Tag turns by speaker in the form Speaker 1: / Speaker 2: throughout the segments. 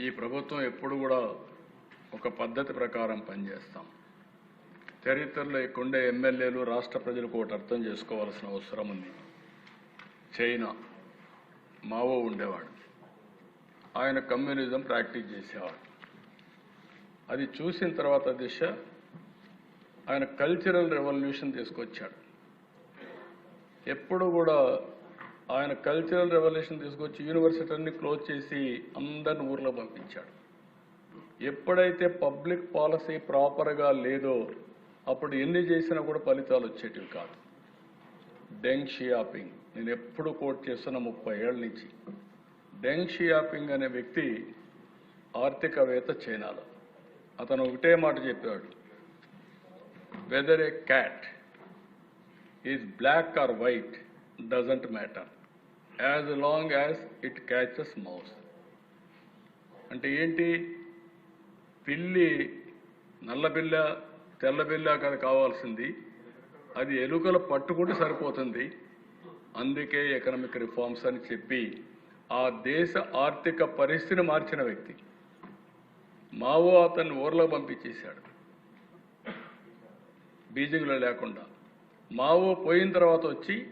Speaker 1: ఈ ప్రభుత్వం ఎప్పుడు కూడా ఒక పద్ధతి ప్రకారం పనిచేస్తాం. చరిత్రలో ఇక్కడుండే ఎమ్మెల్యేలు రాష్ట్ర ప్రజలకు ఒకటి అర్థం చేసుకోవాల్సిన అవసరం ఉంది. చైనా మావో ఉండేవాడు. ఆయన కమ్యూనిజం ప్రాక్టీస్ చేసేవాడు. అది చూసిన తర్వాత దిశ ఆయన కల్చరల్ రెవల్యూషన్ తీసుకొచ్చాడు. ఎప్పుడు కూడా ఆయన కల్చరల్ రెవల్యూషన్ తీసుకొచ్చి యూనివర్సిటీని క్లోజ్ చేసి అందరిని ఊర్లో పంపించాడు. ఎప్పుడైతే పబ్లిక్ పాలసీ ప్రాపర్గా లేదో అప్పుడు ఎన్ని చేసినా కూడా ఫలితాలు వచ్చేటివి కాదు. డెంగ్ షియాపింగ్ నేను ఎప్పుడు కోట్ చేస్తున్న ముప్పై ఏళ్ళ నుంచి. డెంగ్ షియాపింగ్ అనే వ్యక్తి ఆర్థికవేత్త చైనాలో. అతను ఒకటే మాట చెప్పాడు. Whether a cat is black or white doesn't matter as long as it catches mouse అంటే ఏంటి? పిల్లి నల్ల బిల్ల తెల్ల బిల్ల కాదు కావాల్సింది. అది ఎలుకలు పట్టుకుంటే సరిపోతుంది. అందుకే ఎకనామిక్ రిఫార్మ్స్ అని చెప్పి ఆ దేశ ఆర్థిక పరిస్థితిని మార్చిన వ్యక్తి. మావో అతన్ని ఊర్లో పంపించేశాడు. బీజింగ్లో లేకుండా. మావో పోయిన తర్వాత వచ్చి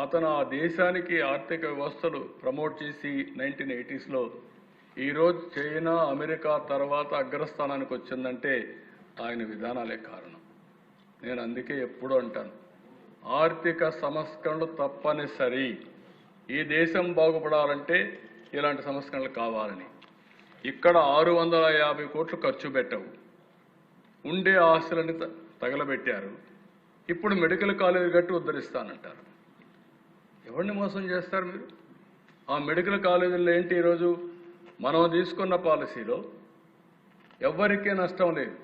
Speaker 1: అతను ఆ దేశానికి ఆర్థిక వ్యవస్థలు ప్రమోట్ చేసి నైన్టీన్ ఎయిటీస్లో ఈరోజు చైనా అమెరికా తర్వాత అగ్రస్థానానికి వచ్చిందంటే ఆయన విధానాలే కారణం. నేను అందుకే ఎప్పుడూ అంటాను ఆర్థిక సంస్కరణలు తప్పనిసరి. ఈ దేశం బాగుపడాలంటే ఇలాంటి సంస్కరణలు కావాలని. ఇక్కడ ఆరు వందల యాభై కోట్లు ఖర్చు పెట్టవు. ఉండే ఆస్తులని త- తగలబెట్టారు. ఇప్పుడు మెడికల్ కాలేజీ కట్టి ఉద్ధరిస్తానంటారు. ఎవరిని మోసం చేస్తారు మీరు? ఆ మెడికల్ కాలేజీల్లో ఏంటి ఈరోజు? మనం తీసుకున్న పాలసీలో ఎవ్వరికీ నష్టం లేదు.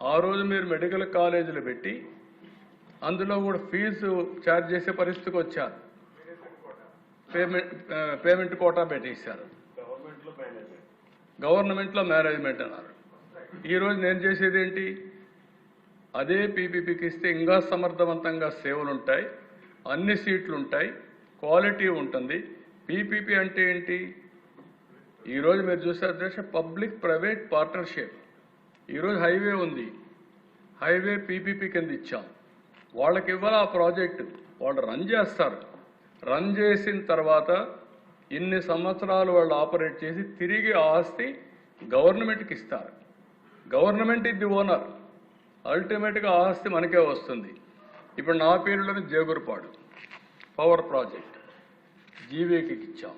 Speaker 1: ఆ రోజు మీరు మెడికల్ కాలేజీలు పెట్టి అందులో కూడా ఫీజు ఛార్జ్ చేసే పరిస్థితికి వచ్చారు. పేమెంట్ పేమెంట్ కోటా పెట్టేశారు. గవర్నమెంట్లో మేనేజ్మెంట్ అన్నారు. ఈరోజు నేను చేసేది ఏంటి? అదే పీపీపీకి ఇస్తే ఇంకా సమర్థవంతంగా సేవలు ఉంటాయి అన్ని సీట్లు ఉంటాయి క్వాలిటీ ఉంటుంది. పీపీపీ అంటే ఏంటి? ఈరోజు మీరు చూసే అధ్యక్ష పబ్లిక్ ప్రైవేట్ పార్ట్నర్షిప్. ఈరోజు హైవే ఉంది. హైవే పీపీపీ కింద ఇచ్చాం. వాళ్ళకి ఇవ్వాలి ఆ ప్రాజెక్టు. వాళ్ళు రన్ చేస్తారు. రన్ చేసిన తర్వాత ఇన్ని సంవత్సరాలు వాళ్ళు ఆపరేట్ చేసి తిరిగి ఆస్తి గవర్నమెంట్కి ఇస్తారు. గవర్నమెంట్ ఇది ఓనర్. అల్టిమేట్గా ఆస్తి మనకే వస్తుంది. ఇప్పుడు నా పేరులోని జేగురుపాడు. Power project. జీవేకి ఇచ్చాం.